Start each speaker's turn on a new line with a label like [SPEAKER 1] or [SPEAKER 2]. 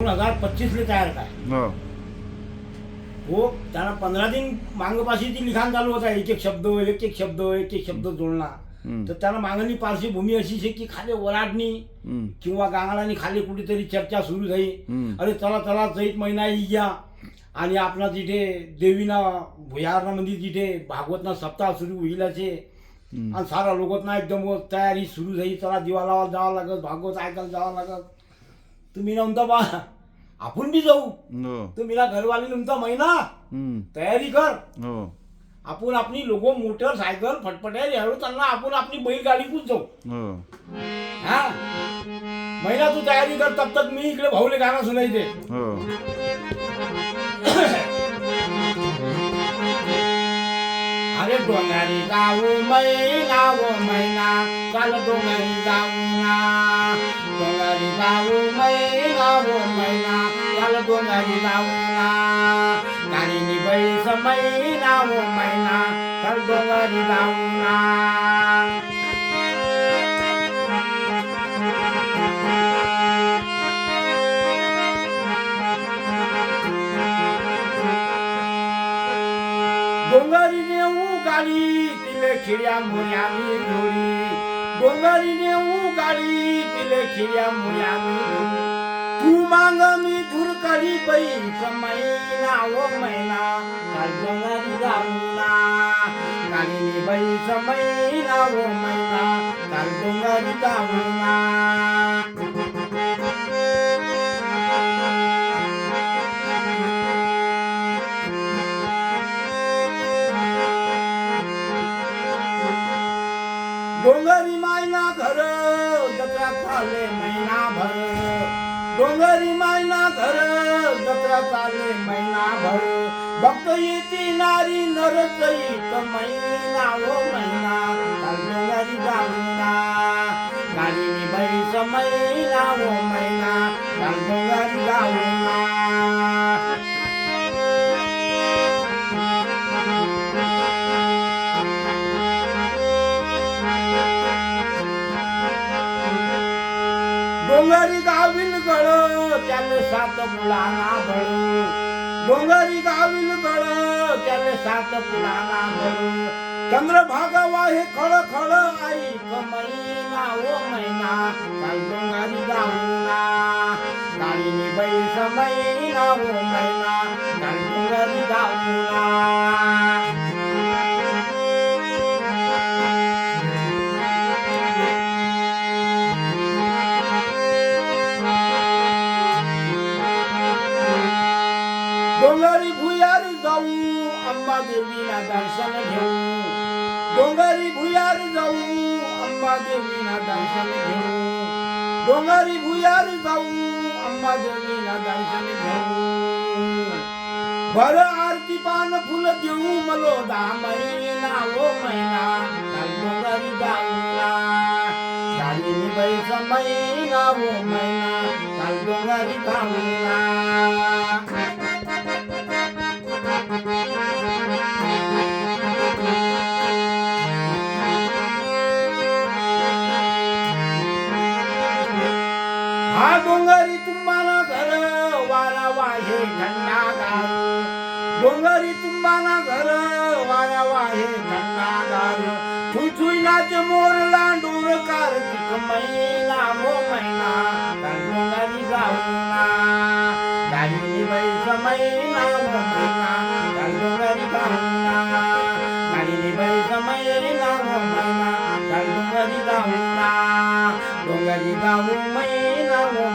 [SPEAKER 1] दोन हजार पच्चीसले तयार काय
[SPEAKER 2] हो.
[SPEAKER 1] हो त्याला पंधरा दिन मागपाशीची लिखाण चालू होता. एक एक शब्द एक एक शब्द एक एक शब्द जोडणार
[SPEAKER 2] हम्म.
[SPEAKER 1] तर त्याला मागणी पार्श्वभूमी अशी आहे की खाली
[SPEAKER 2] हम्म.
[SPEAKER 1] किंवा गांगडानी खाली कुठेतरी चर्चा सुरू झाली. अरे चला चला चैत महिना गया आणि आपला तिथे देवीना भुयारमध्ये तिथे भागवतना सप्ताह सुरू होईल असे. आणि सारा लोकांना एकदम तयारी सुरू झाली. चला दिवा लावायला जावं लागत भागवत ऐकायला जावं लागत. तुम्ही नव्हता बा आपण बी जाऊ.
[SPEAKER 2] हो.
[SPEAKER 1] तुम्ही ना घरवाली तुमचा महिना. तयारी कर.
[SPEAKER 2] हो.
[SPEAKER 1] आपण आपली लोक मोटरसायकल फटफट्या यावेळी चालना आपण आपली बैलगाडीतूच जाऊ.
[SPEAKER 2] हो.
[SPEAKER 1] हा? महिना तू तयारी कर तब तक मी इकडे भाऊले गाणं सुनायचे. अरे डोंगरी जाऊ मैना व मैना चाल डोंगरी जाऊ ना. डोंगरी जाऊ કરડોંગરીલાઉના કાનીની ભઈ સમયના ઓ મહિના કરડોંગરીલાઉના ડુંગરીને ઉગાડી તિલે ખીર્યા મુર્યાની ઢોળી ડુંગરીને ઉગાડી તિલે ખીર્યા મુર્યાની ઢોળી மைனா ஓ மைனா கல்குங்கரிதமுனா கலினி பைச மைனா ஓ மைனா கல்குங்கரிதமுனா ડોંગરી માયના ઘર જગા ખાલે મહિના ભર ડોંગરી ચાલે મહિના ભર ભક્તયતી નારી નરતયિત મહિનાઓ મહિના. ચાલે નારી ગામના નારીની ભઈ સમયનાઓ મહિના. ચાલે નારી ગામના डोंगरी गावील गळ त्याने सात मुलांना भळ डोंगरी गावील गळ त्याने सात मुलांना भळ चंद्रभागा वाहे खळ खळ आई मैना ओ मैना. काल डोंगरी जाऊना काळी बैस मैना ओ मैना डोंगरी भुयारी जाऊ अंबा देवीना दर्शन घेऊ डोंगरी भुयारी जाऊ अंबा देवीना दर्शन घेऊ डोंगरी भुयारी जाऊ अंबा देवीना दर्शन घेऊ भर आरती पान फुल देऊ मलो दामईना ओ मैना काल डोंगरी जाऊना झाली बैस मैना ओ मैना काल डोंगरी डोंगरी तुम्हाला घर वाऱ्यावा हे घटनादार थुई नाच मोरला डोर कार तिक मैना मो मैना डोंगरी गाऊना गाडी बैस मैना मो मैना डोंगरी गाऊना गाडी बैस मैना मो मैना डोंगरी गाऊना डोंगरी गाऊ मैना मो